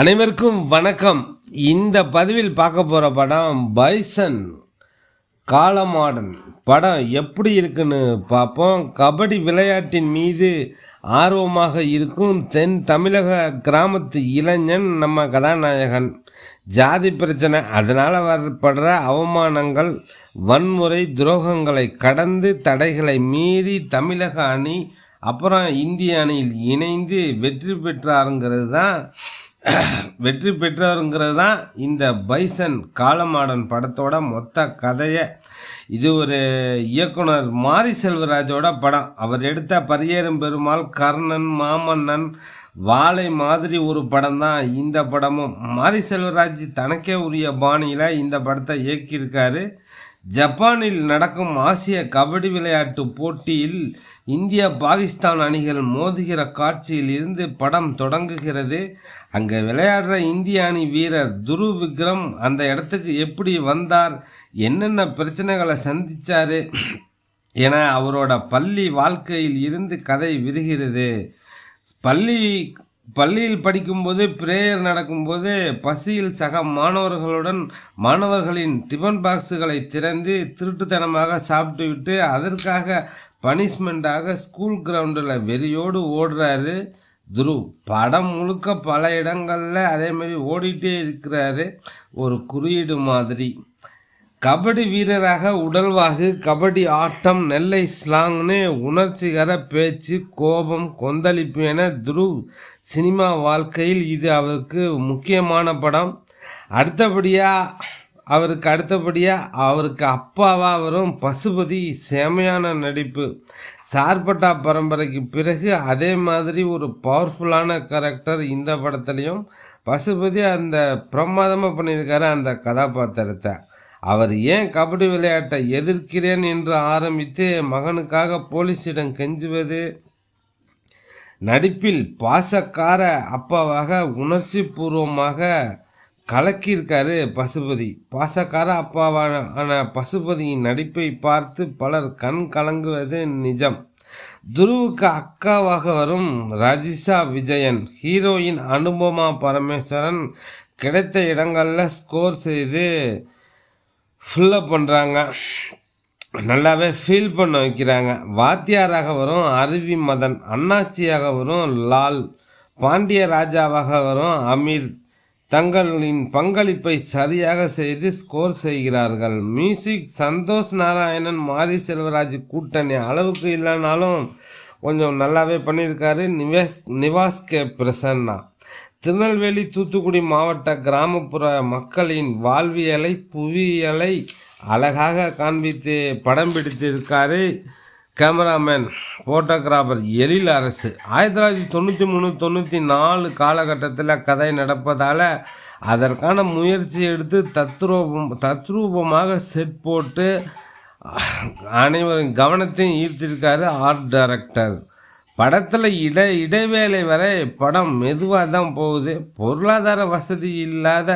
அனைவருக்கும் வணக்கம். இந்த பதிவில் பார்க்க போகிற படம் பைசன் காலமாடன். படம் எப்படி இருக்குன்னு பார்ப்போம். கபடி விளையாட்டின் மீது ஆர்வமாக இருக்கும் தென் தமிழக கிராமத்து இளைஞன் நம்ம கதாநாயகன். ஜாதி பிரச்சனை அதனால் வரப்படுற அவமானங்கள் வன்முறை துரோகங்களை கடந்து தடைகளை மீறி தமிழக அணி அப்புறம் இந்திய அணியில் இணைந்து வெற்றி பெற்றாருங்கிறது தான் வெற்றி பெற்றவருங்கிறது தான் இந்த பைசன் காலமாடன் படத்தோட மொத்த கதையை. இது ஒரு இயக்குனர் மாரி செல்வராஜோட படம். அவர் எடுத்த பரியேறும் பெருமாள் கர்ணன் மாமன்னன் வாழை மாதிரி ஒரு படம் தான் இந்த படமும். மாரி செல்வராஜ் தனக்கே உரிய பாணியில் இந்த படத்தை இயக்கியிருக்காரு. ஜப்பானில் நடக்கும் ஆசிய கபடி விளையாட்டு போட்டியில் இந்தியா பாகிஸ்தான் அணிகள் மோதுகிற காட்சியில் இருந்து படம் தொடங்குகிறது. அங்கே விளையாடுற இந்திய அணி வீரர் துரு விக்ரம் அந்த இடத்துக்கு எப்படி வந்தார் என்னென்ன பிரச்சனைகளை சந்தித்தார் என அவரோட பள்ளி வாழ்க்கையில் இருந்து கதை விரிகிறது. பள்ளி பள்ளியில் படிக்கும்போது பிரேயர் நடக்கும்போது பசியில் சக மாணவர்களுடன் மாணவர்களின் டிஃபன் பாக்ஸுகளை திறந்து திருட்டுத்தனமாக சாப்பிட்டுவிட்டு அதற்காக பனிஷ்மெண்ட்டாக ஸ்கூல் கிரவுண்டில் வெறியோடு ஓடுறாரு துருவ் படம் முழுக்க பல இடங்களில் அதேமாரி ஓடிட்டே இருக்கிறாரு. ஒரு குறியீடு மாதிரி. கபடி வீரராக உடல்வாகு கபடி ஆட்டம் நெல்லை ஸ்லாங்னு உணர்ச்சிகர பேச்சு கோபம் கொந்தளிப்பு என துருவ் சினிமா வாழ்க்கையில் இது அவருக்கு முக்கியமான படம். அடுத்தபடியாக அவருக்கு அடுத்தபடியாக அவருக்கு அப்பாவாக வரும் பசுபதி செமையான நடிப்பு. சார்பட்டா பரம்பரைக்கு பிறகு அதே மாதிரி ஒரு பவர்ஃபுல்லான கேரக்டர் இந்த படத்துலையும். பசுபதி அந்த பிரமாதமாக பண்ணியிருக்காரு அந்த கதாபாத்திரத்தை. அவர் ஏன் கபடி விளையாட்டை எதிர்க்கிறேன் என்று ஆரம்பித்து மகனுக்காக போலீஸிடம் கெஞ்சுவது? நடிப்பில் பாசக்கார அப்பாவாக உணர்ச்சி பூர்வமாக கலக்கியிருக்காரு பசுபதி. பாசக்கார அப்பாவான பசுபதியின் நடிப்பை பார்த்து பலர் கண் கலங்குவது நிஜம். துருவுக்கு அக்காவாக வரும் ரஜிஷா விஜயன் ஹீரோயின் அனுபமா பரமேஸ்வரன் கிடைத்த இடங்களில் ஸ்கோர் செய்து ஃபுல்லப் பண்ணுறாங்க நல்லாவே ஃபீல் பண்ண வைக்கிறாங்க. வாத்தியாராக வரும் அருவி மதன். அண்ணாச்சியாக வரும் லால். பாண்டிய ராஜாவாக வரும் அமீர். தங்களின் பங்களிப்பை சரியாக செய்து ஸ்கோர் செய்கிறார்கள். மியூசிக் சந்தோஷ் நாராயணன் மாரி செல்வராஜ் கூட்டணி. அளவுக்கு இல்லைனாலும் கொஞ்சம் நல்லாவே பண்ணியிருக்காரு. நிவேஸ் நிவாஸ் கே பிரசன்னா. திருநெல்வேலி தூத்துக்குடி மாவட்ட கிராமப்புற மக்களின் வாழ்வியலை புவியியலை அழகாக காண்பித்து படம் பிடித்திருக்காரு கேமராமேன் ஃபோட்டோகிராஃபர் எழில் அரசு. ஆயிரத்தி தொள்ளாயிரத்தி தொண்ணூற்றி மூணு தொண்ணூற்றி நாலு காலகட்டத்தில் கதை நடப்பதால் அதற்கான முயற்சி எடுத்து தத்ரூபம் தத்ரூபமாக செட் போட்டு அனைவரின் கவனத்தையும் ஈர்த்திருக்காரு ஆர்ட் டைரக்டர். படத்தில் இட இடைவேளை வரை படம் மெதுவாக தான் போகுது. பொருளாதார வசதி இல்லாத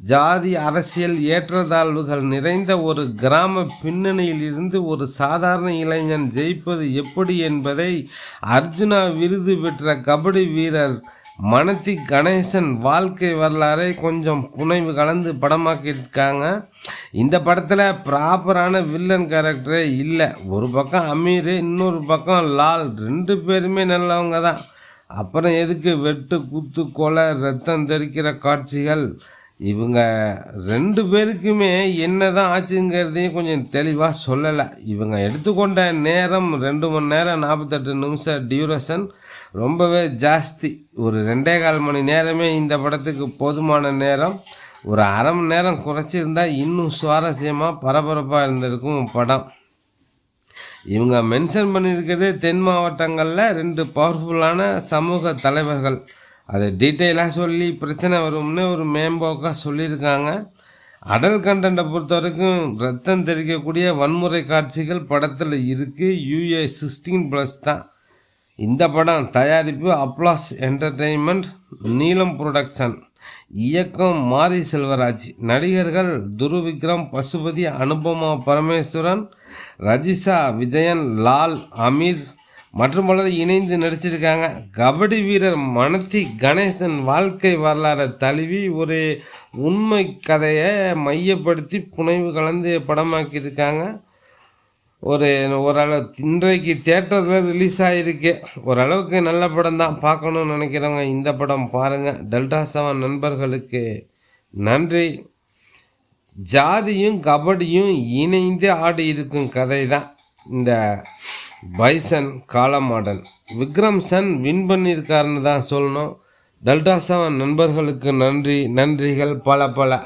ஜாதி அரசியல் ஏற்றத்தாழ்வுகள் நிறைந்த ஒரு கிராம பின்னணியில் இருந்து ஒரு சாதாரண இளைஞன் ஜெயிப்பது எப்படி என்பதை அர்ஜுனா விருது பெற்ற கபடி வீரர் மனத்தி கணேசன் வாழ்க்கை வரலாறை கொஞ்சம் புனைவு கலந்து படமாக்கியிருக்காங்க. இந்த படத்தில் ப்ராப்பரான வில்லன் கேரக்டரே இல்லை. ஒரு பக்கம் அமீர் இன்னொரு பக்கம் லால். ரெண்டு பேருமே நல்லவங்க தான். அப்புறம் எதுக்கு வெட்டு குத்து கொலை ரத்தம் தெரிக்கிற காட்சிகள்? இவங்க ரெண்டு பேருக்குமே என்ன தான் ஆச்சுங்கிறதையும் கொஞ்சம் தெளிவாக சொல்லலை. இவங்க எடுத்துக்கொண்ட நேரம் ரெண்டு மணி நேரம் நாற்பத்தெட்டு நிமிஷம் டியூரேஷன் ரொம்பவே ஜாஸ்தி. ஒரு ரெண்டே கால் மணி நேரமே இந்த படத்துக்கு போதுமான நேரம். ஒரு அரை மணி நேரம் குறைச்சிருந்தா இன்னும் சுவாரஸ்யமாக பரபரப்பாக இருந்திருக்கும் படம். இவங்க மென்ஷன் பண்ணியிருக்கிறது தென் மாவட்டங்களில் ரெண்டு பவர்ஃபுல்லான சமூக தலைவர்கள். அதை டீட்டெயிலாக சொல்லி பிரச்சனை வரும்னு ஒரு மேம்போக்காக சொல்லியிருக்காங்க. அடல் கண்டென்ட்டை பொறுத்த வரைக்கும் ரத்தம் தெரிக்கக்கூடிய வன்முறை காட்சிகள் படத்தில் இருக்குது யூஏ சிக்ஸ்டீன் ப்ளஸ் தான். இந்த படம் தயாரிப்பு அப்ளாஸ் என்டர்டெயின்மெண்ட் நீலம் ப்ரொடக்ஷன் இயக்கம் மாரி செல்வராஜ். நடிகர்கள் துருவிக்ரம் பசுபதி அனுபமா பரமேஸ்வரன் ரஜிஷா விஜயன் லால் அமீர் மற்றும் பலர் இணைந்து நடிச்சிருக்காங்க. கபடி வீரர் மணத்தி கணேசன் வாழ்க்கை வரலாறை தழுவி ஒரு உண்மை கதையை மையப்படுத்தி புனைவு கலந்து படமாக்கியிருக்காங்க. ஒரு ஓரளவு இன்றைக்கு தேட்டரில் ரிலீஸ் ஆகிருக்கு ஓரளவுக்கு நல்ல படம் தான் பார்க்கணும்னு நினைக்கிறவங்க இந்த படம் பாருங்கள் டெல்டா செவன் நண்பர்களுக்கு நன்றி. ஜாதியும் கபடியும் இணைந்து ஆடி இருக்கும் கதை தான் இந்த Bison Kaalamaadan Vikram son win பண்ணியிருக்காருன்னு தான் சொல்லணும். டெல்டா செவன் நண்பர்களுக்கு நன்றி. நன்றிகள் பல பல.